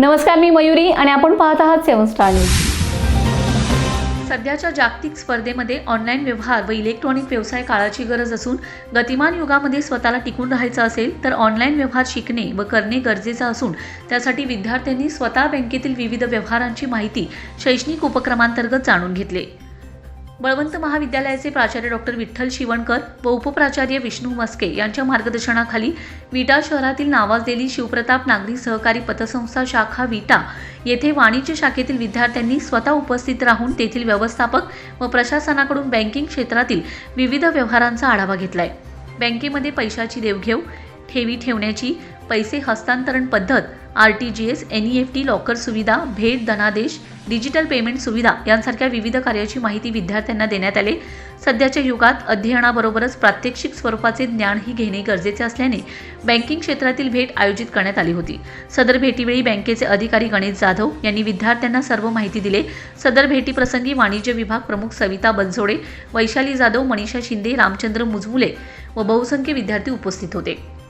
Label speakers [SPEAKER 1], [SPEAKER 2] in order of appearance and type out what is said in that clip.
[SPEAKER 1] नमस्कार मी मयुरी आणि आपण पाहत आहात सेवन स्टार न्यूज.
[SPEAKER 2] सध्याच्या जागतिक स्पर्धेमध्ये ऑनलाईन व्यवहार व इलेक्ट्रॉनिक व्यवसाय काळाची गरज असून गतिमान युगामध्ये स्वतःला टिकून राहायचं असेल तर ऑनलाईन व्यवहार शिकणे व करणे गरजेचं असून त्यासाठी विद्यार्थ्यांनी स्वतः बँकेतील विविध व्यवहारांची माहिती शैक्षणिक उपक्रमांतर्गत जाणून घेतले. बळवंत महाविद्यालयाचे प्राचार्य डॉक्टर विठ्ठल शिवणकर व उपप्राचार्य विष्णू मस्के यांच्या मार्गदर्शनाखाली विटा शहरातील नावाजलेली शिवप्रताप नागरी सहकारी पतसंस्था शाखा विटा येथे वाणिज्य शाखेतील विद्यार्थ्यांनी स्वतः उपस्थित राहून तेथील व्यवस्थापक व प्रशासनाकडून बँकिंग क्षेत्रातील विविध व्यवहारांचा आढावा घेतलाय. बँकेमध्ये पैशाची देवघेव ठेवी ठेवण्याची पैसे हस्तांतरण पद्धत R T G S N E F T locker सुविधा भेट धनादेश डिजिटल पेमेंट सुविधा यांसारख्या विविध कार्याची माहिती विद्यार्थ्यांना देण्यात आले. सध्याच्या युगात अध्ययनाबरोबरच प्रात्यक्षिक स्वरूपाचे ज्ञानही घेणे गरजेचे असल्याने बँकिंग क्षेत्रातील भेट आयोजित करण्यात आली होती. सदर भेटीवेळी बँकेचे अधिकारी गणेश जाधव यांनी विद्यार्थ्यांना सर्व माहिती दिले. सदर भेटीप्रसंगी वाणिज्य विभाग प्रमुख सविता बनसोडे वैशाली जाधव मनीषा शिंदे रामचंद्र मुजमुले व बहुसंख्य विद्यार्थी उपस्थित होते.